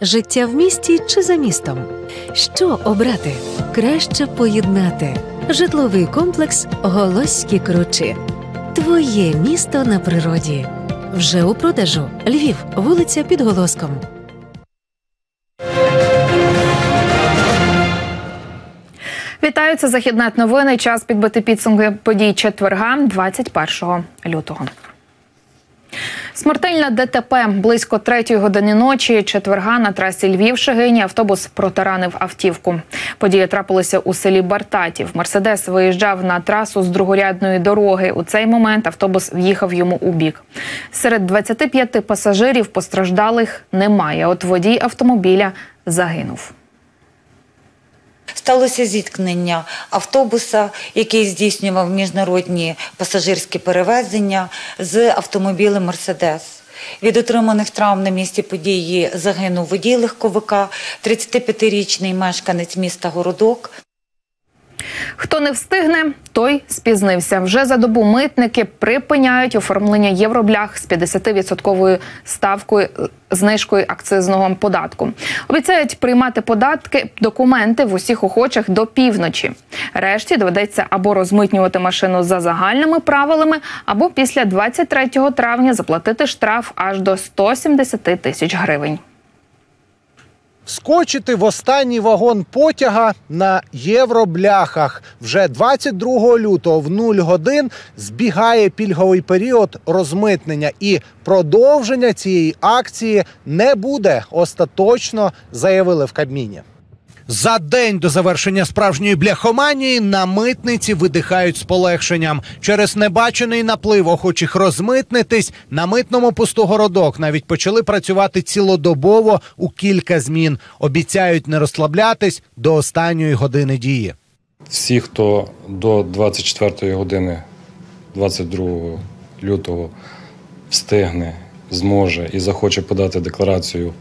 Життя в місті чи за містом? Що обрати? Краще поєднати. Житловий комплекс Голосські Кручі. Твоє місто на природі. Вже у продажу. Львів, вулиця під Голоском. Вітаю, це західнет новини. Час підбити підсумки подій четверга, 21 лютого. Смертельна ДТП близько третьої години ночі. Четверга на трасі Львів Шегині автобус протаранив автівку. Подія трапилася у селі Бартатів. Мерседес виїжджав на трасу з другорядної дороги. У цей момент автобус в'їхав йому у бік. Серед 25 пасажирів постраждалих немає. От водій автомобіля загинув. Сталося зіткнення автобуса, який здійснював міжнародні пасажирські перевезення з автомобілем Мерседес. Від отриманих травм на місці події загинув водій легковика, 35-річний мешканець міста Городок. Хто не встигне, той спізнився. Вже за добу митники припиняють оформлення євроблях з 50-відсотковою ставкою знижкою акцизного податку. Обіцяють приймати податки документи в усіх охочих до півночі. Решті доведеться або розмитнювати машину за загальними правилами, або після 23 травня заплатити штраф аж до 170 тисяч гривень. Скочити в останній вагон потяга на євробляхах вже 22 лютого в 0 годин збігає пільговий період розмитнення, і продовження цієї акції не буде остаточно, заявили в Кабміні. За день до завершення справжньої бляхоманії на митниці видихають з полегшенням. Через небачений наплив охочих розмитнитись на митному посту городок навіть почали працювати цілодобово у кілька змін. Обіцяють не розслаблятись до останньої години дії. Всі, хто до 24 години 22 лютого встигне, зможе і захоче подати декларацію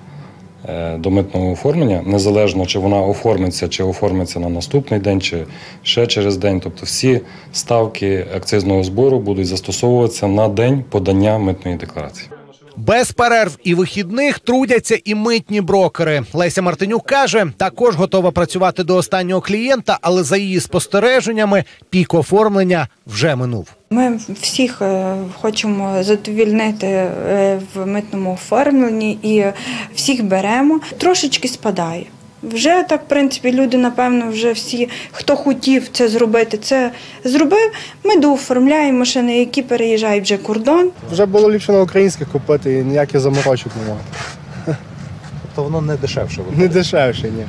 до митного оформлення, незалежно чи вона оформиться, чи оформиться на наступний день, чи ще через день. Тобто всі ставки акцизного збору будуть застосовуватися на день подання митної декларації. Без перерв і вихідних трудяться і митні брокери. Леся Мартинюк каже, також готова працювати до останнього клієнта, але за її спостереженнями пік оформлення вже минув. Ми всіх е, хочемо задовільнити е, в митному оформленні і всіх беремо. Трошечки спадає. Вже так, в принципі, люди, напевно, вже всі, хто хотів це зробити, це зробив. Ми дооформляємо машини, які переїжджають вже кордон. Вже було ліпше на українське купити і ніяких заморочок немає. То воно не дешевше. Не дешевше, ні.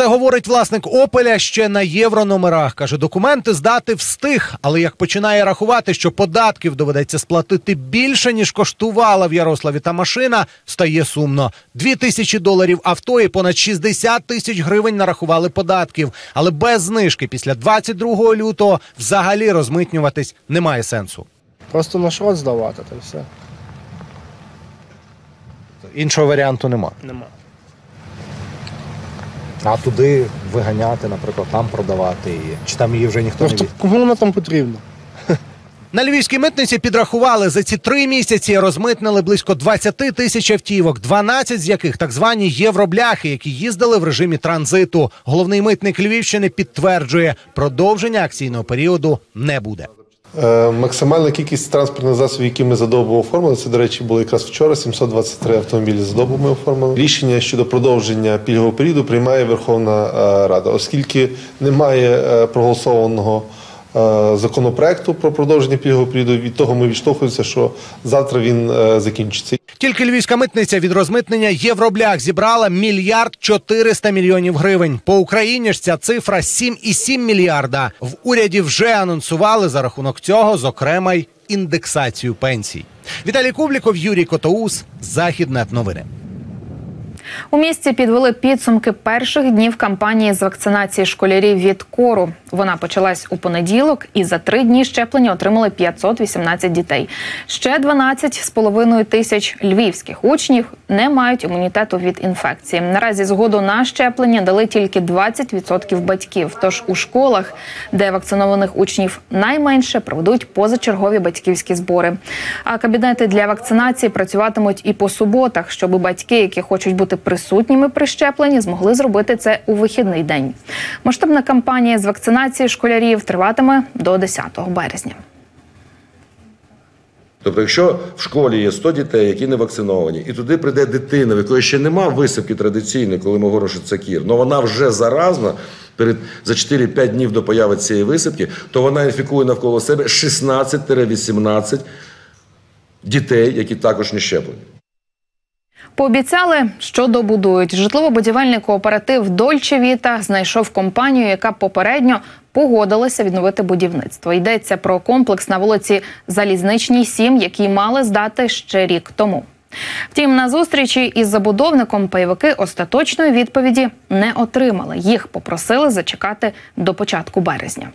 Це говорить власник Опеля ще на єврономерах. Каже, документи здати встиг, але як починає рахувати, що податків доведеться сплатити більше ніж коштувала в Ярославі та машина, стає сумно. Дві тисячі доларів авто і понад 60 тисяч гривень нарахували податків. Але без знижки після 22 лютого взагалі розмитнюватись немає сенсу. Просто на шрот здавати, та все. Іншого варіанту нема. Нема. А туди виганяти, наприклад, там продавати її. Чи там її вже ніхто Просто кому воно там потрібно? На львівській митниці підрахували за ці три місяці розмитнили близько 20 тисяч автівок, 12 з яких так звані євробляхи, які їздили в режимі транзиту. Головний митник Львівщини підтверджує, продовження акційного періоду не буде. Е, Максимальна кількість транспортних засобів, які ми за добу оформили, це, до речі, було якраз вчора. 723 автомобілі за добу ми оформили. Рішення щодо продовження пільгового періоду приймає Верховна е, Рада, оскільки немає е, проголосованого законопроекту про продовження пільгового. Від того ми відштовхуємося, що завтра він е, закінчиться. Тільки львівська митниця від розмитнення євроблях зібрала мільярд 400 мільйонів гривень. По Україні ж ця цифра 7,7 мільярда. В уряді вже анонсували за рахунок цього, зокрема й індексацію пенсій. Віталій Кубліков, Юрій Котоус, Західнет новини. У місті підвели підсумки перших днів кампанії з вакцинації школярів від кору. Вона почалась у понеділок, і за три дні щеплення отримали 518 дітей. Ще 12,5 тисяч львівських учнів не мають імунітету від інфекції. Наразі згоду на щеплення дали тільки 20% батьків. Тож у школах, де вакцинованих учнів найменше, проведуть позачергові батьківські збори. А кабінети для вакцинації працюватимуть і по суботах, щоб батьки, які хочуть бути присутніми при щепленні, змогли зробити це у вихідний день. Масштабна кампанія з вакцинації школярів триватиме до 10 березня. Тобто, якщо в школі є 100 дітей, які не вакциновані, і туди прийде дитина, в якої ще нема висипки традиційної, коли ми говоримо, що це кір, але вона вже заразна перед за 4-5 днів до появи цієї висипки, то вона інфікує навколо себе 16-18 дітей, які також не щеплені. Пообіцяли, що добудують. Житлово-будівельний кооператив Дольче Віта знайшов компанію, яка попередньо погодилася відновити будівництво. Йдеться про комплекс на вулиці Залізничній 7, який мали здати ще рік тому. Втім, на зустрічі із забудовником пайовики остаточної відповіді не отримали. Їх попросили зачекати до початку березня.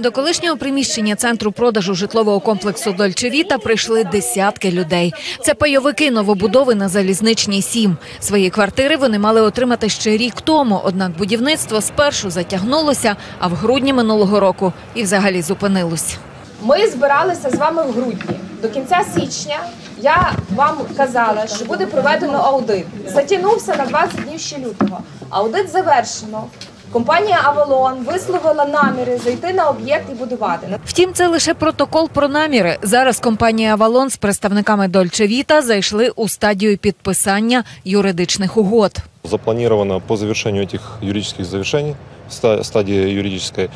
До колишнього приміщення центру продажу житлового комплексу Дольчевіта прийшли десятки людей. Це пайовики новобудови на залізничній 7. Свої квартири вони мали отримати ще рік тому. Однак будівництво спершу затягнулося, а в грудні минулого року і взагалі зупинилось. Ми збиралися з вами в грудні. До кінця січня я вам казала, що буде проведено аудит. Затягнувся на 20 днів ще лютого. Аудит завершено. Компанія Авалон висловила наміри зайти на об'єкт і будувати. Втім, це лише протокол про наміри. Зараз компанія Авалон з представниками Дольчевіта зайшли у стадію підписання юридичних угод. Запланировано по завершению этих юридических завершений, ста- стадии юридической,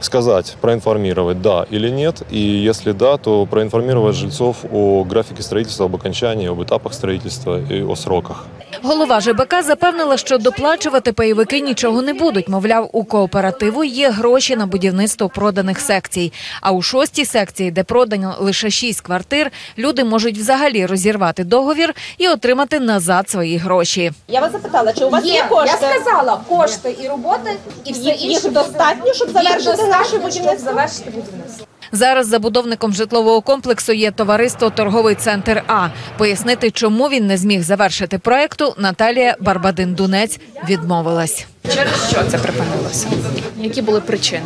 сказать, проинформировать, да или нет. И если да, то проинформировать жильцов о графике строительства, об окончании, об этапах строительства и о сроках. Голова ЖБК запевнила, що доплачувати пайовики нічого не будуть. Мовляв, у кооперативу є гроші на будівництво проданих секцій. А у шостій секції, де продано лише шість квартир, люди можуть взагалі розірвати договір і отримати назад свої гроші. Я вас запитала, чи у вас є, кошти? Я сказала, кошти і роботи, і все інше. Їх достатньо, щоб завершити наше будівництво? завершити будівництво. Зараз забудовником житлового комплексу є товариство Торговий центр А. Пояснити, чому він не зміг завершити проекту, Наталія Барбадин-Дунець відмовилась. Через що це припинилося? Які були причини?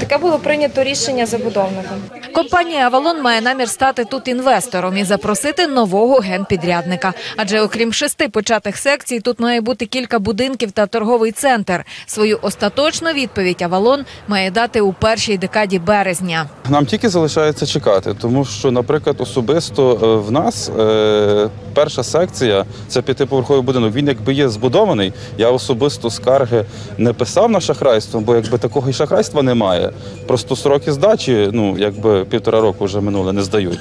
Таке було прийнято рішення забудовником. Компанія Авалон має намір стати тут інвестором і запросити нового генпідрядника. Адже окрім шести початих секцій, тут має бути кілька будинків та торговий центр. Свою остаточну відповідь Авалон має дати у першій декаді березня. Нам тільки залишається чекати, тому що, наприклад, особисто е, в нас е, перша секція це п'ятиповерховий будинок. Він якби є збудований. Я особисто скарги не писав на шахрайство, бо якби такого і шахрайства немає. Просто сроки здачі, ну якби півтора року вже минуле, не здають.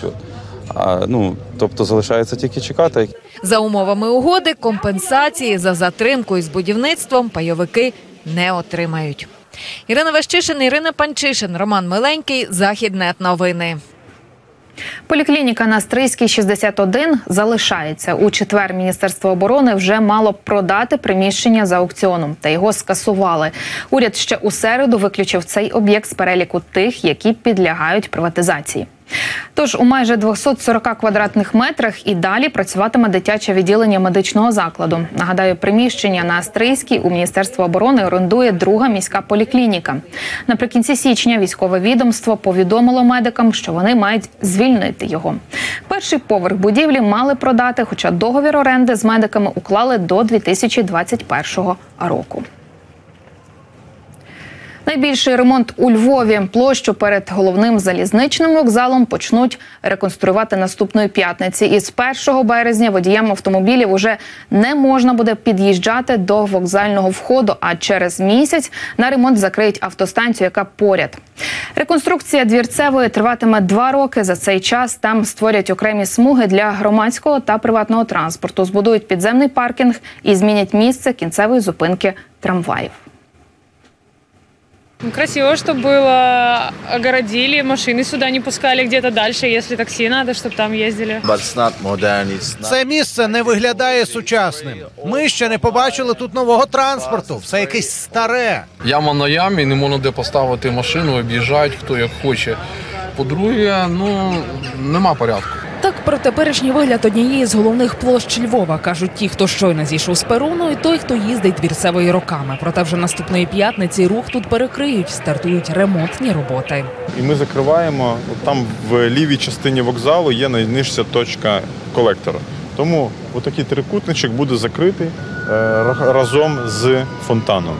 А, ну, тобто залишається тільки чекати. За умовами угоди, компенсації за затримку із будівництвом пайовики не отримають. Ірина Вещишин, Ірина Панчишин, Роман Миленький, Західнет новини. Поліклініка на Стрийській 61 залишається. У четвер Міністерство оборони вже мало б продати приміщення за аукціоном, та його скасували. Уряд ще у середу виключив цей об'єкт з переліку тих, які підлягають приватизації. Тож у майже 240 квадратних метрах і далі працюватиме дитяче відділення медичного закладу. Нагадаю, приміщення на Астрийській у Міністерство оборони орендує друга міська поліклініка. Наприкінці січня військове відомство повідомило медикам, що вони мають звільнити його. Перший поверх будівлі мали продати, хоча договір оренди з медиками уклали до 2021 року. Найбільший ремонт у Львові. Площу перед головним залізничним вокзалом почнуть реконструювати наступної п'ятниці. І з 1 березня водіям автомобілів уже не можна буде під'їжджати до вокзального входу. А через місяць на ремонт закриють автостанцію, яка поряд. Реконструкція двірцевої триватиме два роки. За цей час там створять окремі смуги для громадського та приватного транспорту. Збудують підземний паркінг і змінять місце кінцевої зупинки трамваїв. Ну, Красиво, чтобы было, огородили, машины сюда не пускали где-то дальше, если такси надо, чтобы там ездили. Це місце не виглядає сучасним. Ми ще не побачили тут нового транспорту. Все якесь старе. Яма на ямі, не можна де поставити машину, об'їжджають хто як хоче. По-друге, ну нема порядку. Про теперішній вигляд однієї з головних площ Львова кажуть ті, хто щойно зійшов з перону, і той, хто їздить двірцевої роками. Проте вже наступної п'ятниці рух тут перекриють, стартують ремонтні роботи. І ми закриваємо там в лівій частині вокзалу є найнижча точка колектора. Тому отакий трикутничок буде закритий е, разом з фонтаном.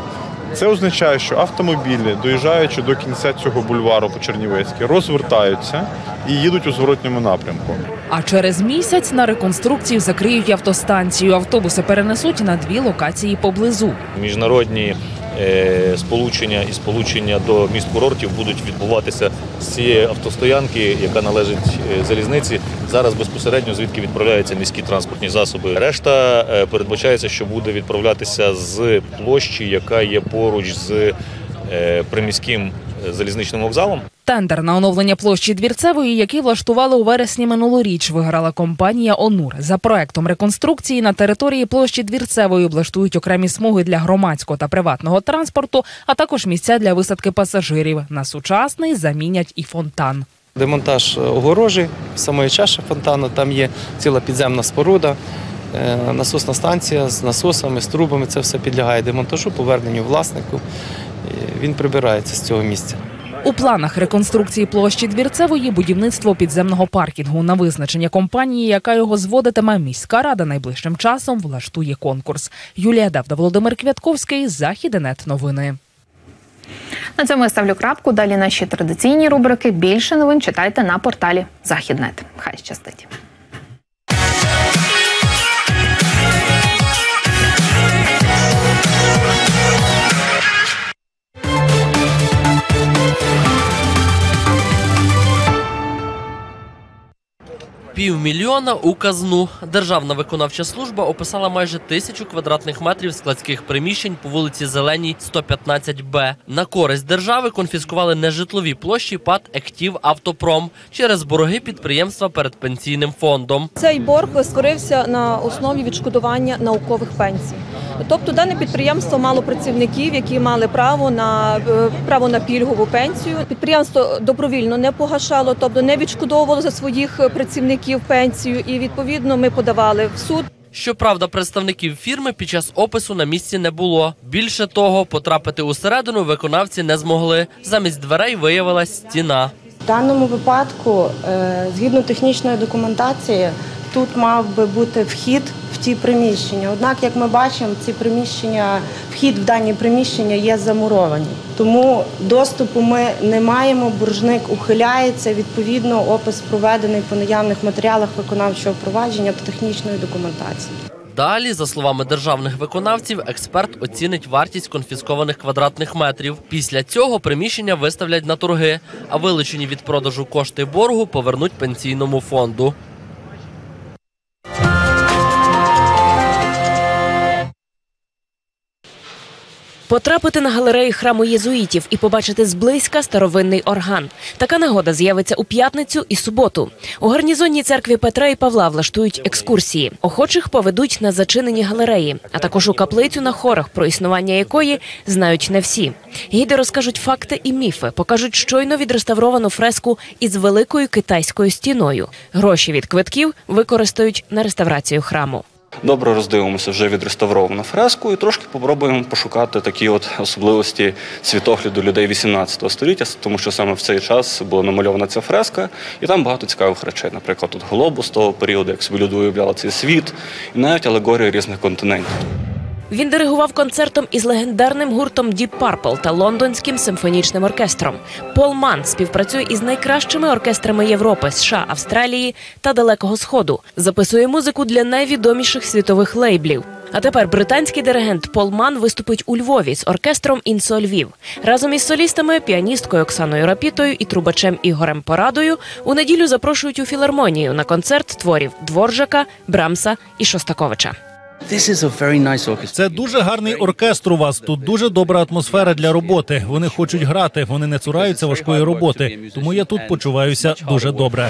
Це означає, що автомобілі, доїжджаючи до кінця цього бульвару по Чернівецькій, розвертаються і їдуть у зворотньому напрямку. А через місяць на реконструкцію закриють автостанцію. Автобуси перенесуть на дві локації поблизу. Міжнародні е, сполучення і сполучення до міст курортів будуть відбуватися з цієї автостоянки, яка належить е, залізниці. Зараз безпосередньо звідки відправляються міські транспортні засоби. Решта е, передбачається, що буде відправлятися з площі, яка є поруч з е, приміським е, залізничним вокзалом. Тендер на оновлення площі двірцевої, який влаштували у вересні минулоріч, виграла компанія Онур. За проектом реконструкції на території площі двірцевої облаштують окремі смуги для громадського та приватного транспорту, а також місця для висадки пасажирів. На сучасний замінять і фонтан. Демонтаж огорожі самої чаші фонтану. Там є ціла підземна споруда, е, насосна станція з насосами, з трубами. Це все підлягає демонтажу, поверненню власнику. Він прибирається з цього місця. У планах реконструкції площі двірцевої будівництво підземного паркінгу на визначення компанії, яка його зводитиме, міська рада найближчим часом влаштує конкурс. Юлія Давда, Володимир Квятковський, Західенет новини. На цьому я ставлю крапку. Далі наші традиційні рубрики. Більше новин читайте на порталі Західнет. Хай щастить. Півмільйона у казну. Державна виконавча служба описала майже тисячу квадратних метрів складських приміщень по вулиці Зеленій, 115Б. На користь держави конфіскували нежитлові площі ПАД «Ектів Автопром» через борги підприємства перед пенсійним фондом. Цей борг створився на основі відшкодування наукових пенсій. Тобто дане підприємство мало працівників, які мали право на е, право на пільгову пенсію. Підприємство добровільно не погашало, тобто не відшкодовувало за своїх працівників пенсію. І відповідно ми подавали в суд. Щоправда, представників фірми під час опису на місці не було. Більше того, потрапити усередину виконавці не змогли. Замість дверей виявилась стіна. В даному випадку, е, згідно технічної документації, тут мав би бути вхід в ті приміщення. Однак, як ми бачимо, ці приміщення, вхід в дані приміщення є замуровані. Тому доступу ми не маємо. Боржник ухиляється. Відповідно, опис проведений по наявних матеріалах виконавчого провадження та технічної документації. Далі, за словами державних виконавців, експерт оцінить вартість конфіскованих квадратних метрів. Після цього приміщення виставлять на торги, а вилучені від продажу кошти боргу повернуть пенсійному фонду. Потрапити на галереї храму єзуїтів і побачити зблизька старовинний орган. Така нагода з'явиться у п'ятницю і суботу. У гарнізонній церкві Петра і Павла влаштують екскурсії. Охочих поведуть на зачинені галереї, а також у каплицю на хорах, про існування якої знають не всі. Гіди розкажуть факти і міфи, покажуть щойно відреставровану фреску із великою китайською стіною. Гроші від квитків використають на реставрацію храму. Добре роздивимося вже відреставровану фреску і трошки попробуємо пошукати такі от особливості світогляду людей 18 століття, тому що саме в цей час була намальована ця фреска, і там багато цікавих речей. Наприклад, тут глобус того періоду, як собі люди уявляли цей світ, і навіть алегорія різних континентів. Він диригував концертом із легендарним гуртом Deep Purple та лондонським симфонічним оркестром. Пол Ман співпрацює із найкращими оркестрами Європи, США, Австралії та Далекого Сходу. Записує музику для найвідоміших світових лейблів. А тепер британський диригент Пол Ман виступить у Львові з оркестром Інсо Львів разом із солістами, піаністкою Оксаною Рапітою і трубачем Ігорем Порадою. У неділю запрошують у філармонію на концерт творів Дворжака, Брамса і Шостаковича. Це дуже гарний оркестр у вас. Тут дуже добра атмосфера для роботи. Вони хочуть грати, вони не цураються важкої роботи. Тому я тут почуваюся дуже добре.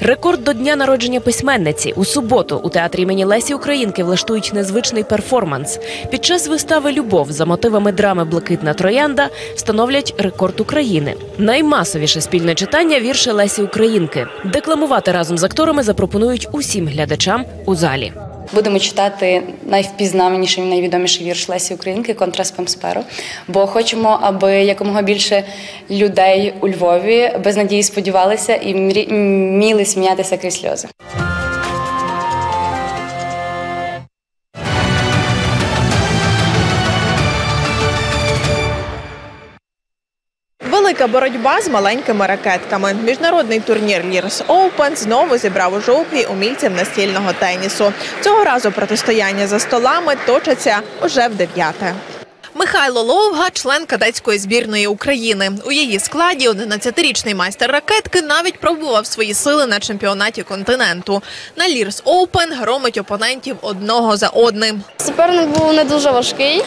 Рекорд до дня народження письменниці у суботу у театрі імені Лесі Українки влаштують незвичний перформанс. Під час вистави Любов за мотивами драми Блакитна троянда встановлять рекорд України. Наймасовіше спільне читання вірші Лесі Українки. Декламувати разом з акторами запропонують усім глядачам у залі. Будемо читати найвпізнаваніший, найвідоміший вірш Лесі Українки Контрас Памсперу. Бо хочемо, аби якомога більше людей у Львові без надії сподівалися і мрі- вміли сміятися крізь сльози. Велика боротьба з маленькими ракетками. Міжнародний турнір Лірс Оупен знову зібрав у жовтві умільців настільного тенісу. Цього разу протистояння за столами точаться уже в дев'яте. Михайло Ловга, член кадетської збірної України. У її складі 11-річний майстер ракетки навіть пробував свої сили на чемпіонаті континенту. На Лірс Оупен громить опонентів одного за одним. Суперник був не дуже важкий.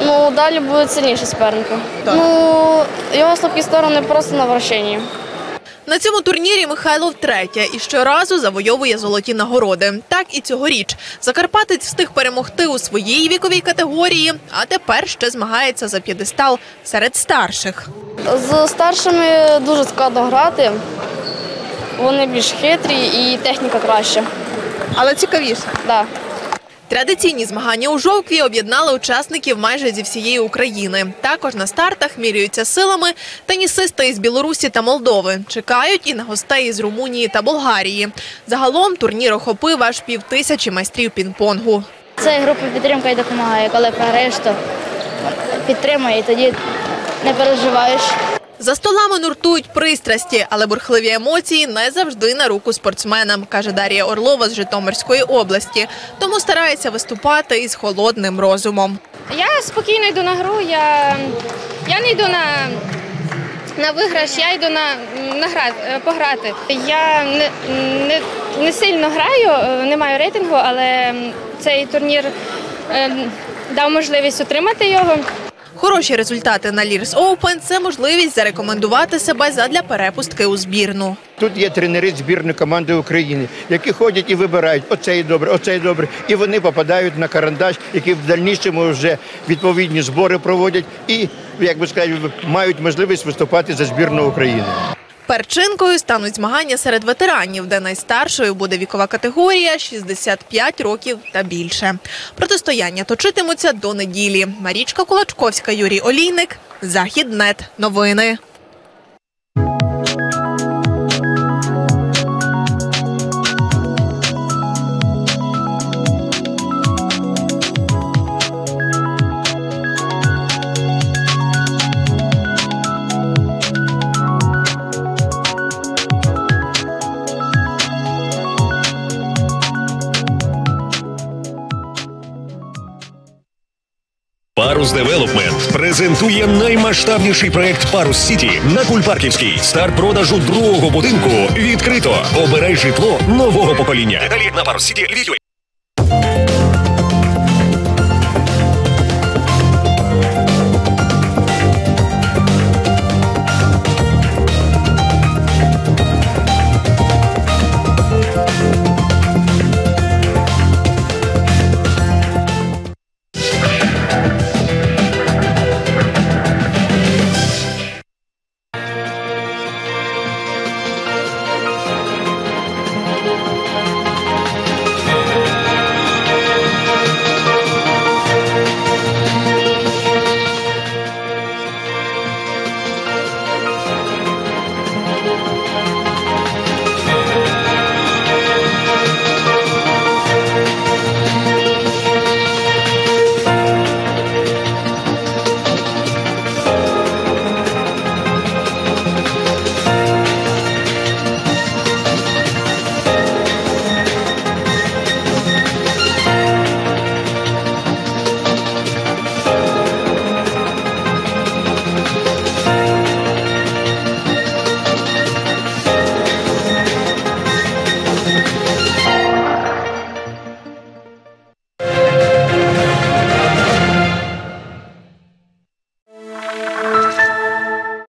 Ну, далі будуть сильніші суперники. Ну, його слабкі сторони просто на вращенні. На цьому турнірі Михайло втретє і щоразу завойовує золоті нагороди. Так і цьогоріч. Закарпатець встиг перемогти у своїй віковій категорії, а тепер ще змагається за п'єдестал серед старших. З старшими дуже складно грати. Вони більш хитрі і техніка краща. Але цікавіше. Да. Традиційні змагання у Жовкві об'єднали учасників майже зі всієї України. Також на стартах міряються силами тенісисти із Білорусі та Молдови. Чекають і на гостей із Румунії та Болгарії. Загалом турнір охопив аж півтисячі майстрів пінг-понгу. Це група підтримка і допомагає. Коли програєш, то підтримує і тоді не переживаєш. За столами нуртують пристрасті, але бурхливі емоції не завжди на руку спортсменам, каже Дар'я Орлова з Житомирської області. Тому старається виступати із холодним розумом. Я спокійно йду на гру, я, я не йду на, на виграш, я йду на, на гра, пограти. Я не, не, не сильно граю, е, не маю рейтингу, але цей турнір е, дав можливість отримати його. Хороші результати на Лірс Оупен – це можливість зарекомендувати себе задля перепустки у збірну. Тут є тренери збірної команди України, які ходять і вибирають оцей добре, оцей добре, і вони попадають на карандаш, які в дальнішому вже відповідні збори проводять і, як би сказати, мають можливість виступати за збірну України. Перчинкою стануть змагання серед ветеранів, де найстаршою буде вікова категорія 65 років та більше. Протистояння точитимуться до неділі. Марічка Кулачковська, Юрій Олійник, Західнет. Новини. Парус Девелопмент презентує наймасштабніший проект Парус Сіті на Кульпарківській. Старт продажу другого будинку відкрито. Обирай житло нового покоління. Далі на Парус Сіті